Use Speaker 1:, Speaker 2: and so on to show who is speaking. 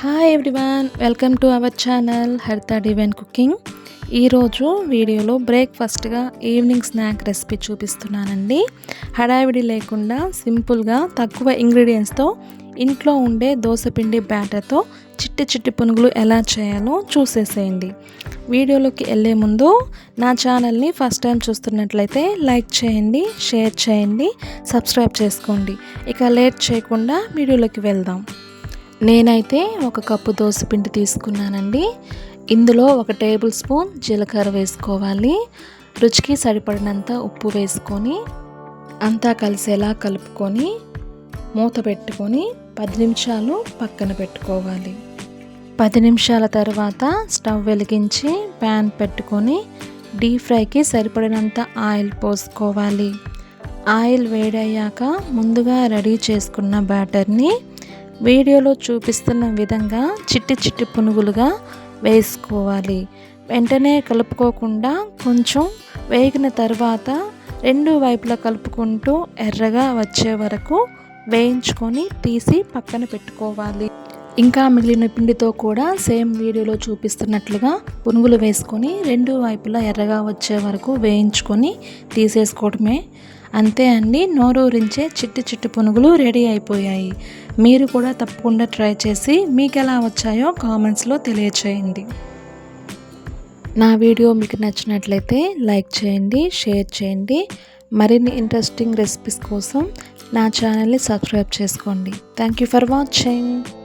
Speaker 1: Hi everyone welcome to our channel Haritha divine cooking ఈరోజు వీడియోలో బ్రేక్ఫాస్ట్గా evening snack recipe చూపిస్తున్నానండి. హడావిడి లేకుండా సింపుల్గా తక్కువ ఇంగ్రీడియంట్స్తో ఇంట్లో ఉండే దోశపిండి బ్యాటర్తో చిట్టి చిట్టి పునుగులు ఎలా చేయాలో చూసేసేయండి. వీడియోలోకి వెళ్ళే ముందు నా ఛానల్ని ఫస్ట్ టైం చూస్తున్నట్లయితే లైక్ చేయండి షేర్ చేయండి సబ్స్క్రైబ్ చేసుకోండి. ఇక లేట్ చేయకుండా వీడియోలోకి వెళ్దాం. నేనైతే ఒక కప్పు దోసపిండి తీసుకున్నానండి. ఇందులో ఒక టేబుల్ స్పూన్ జీలకర్ర వేసుకోవాలి. రుచికి సరిపడినంత ఉప్పు వేసుకొని అంతా కలిసేలా కలుపుకొని మూత పెట్టుకొని పది నిమిషాలు పక్కన పెట్టుకోవాలి. పది నిమిషాల తర్వాత స్టవ్ వెలిగించి ప్యాన్ పెట్టుకొని డీప్ ఫ్రైకి సరిపడినంత ఆయిల్ పోసుకోవాలి. ఆయిల్ వేడయ్యాక ముందుగా రెడీ చేసుకున్న బ్యాటర్ని వీడియోలో చూపిస్తున్న విధంగా చిట్టి చిట్టి పునుగులుగా వేసుకోవాలి. వెంటనే కలుపుకోకుండా కొంచెం వేగిన తర్వాత రెండు వైపులా కలుపుకుంటూ ఎర్రగా వచ్చే వరకు వేయించుకొని తీసి పక్కన పెట్టుకోవాలి. ఇంకా మిగిలిన పిండితో కూడా సేమ్ వీడియోలో చూపిస్తున్నట్లుగా పునుగులు వేసుకొని రెండు వైపులా ఎర్రగా వచ్చే వరకు వేయించుకొని తీసేసుకోవడమే అంతే అండి నోరూరించే చిట్టి చిట్టి పునుగులు రెడీ అయిపోయాయి. మీరు కూడా తప్పకుండా ట్రై చేసి మీకు ఎలా వచ్చాయో కామెంట్స్లో తెలియచేయండి. నా వీడియో మీకు నచ్చినట్లయితే లైక్ చేయండి షేర్ చేయండి. మరిన్ని ఇంట్రెస్టింగ్ రెసిపీస్ కోసం నా ఛానల్ని సబ్స్క్రైబ్ చేసుకోండి. Thank you for watching.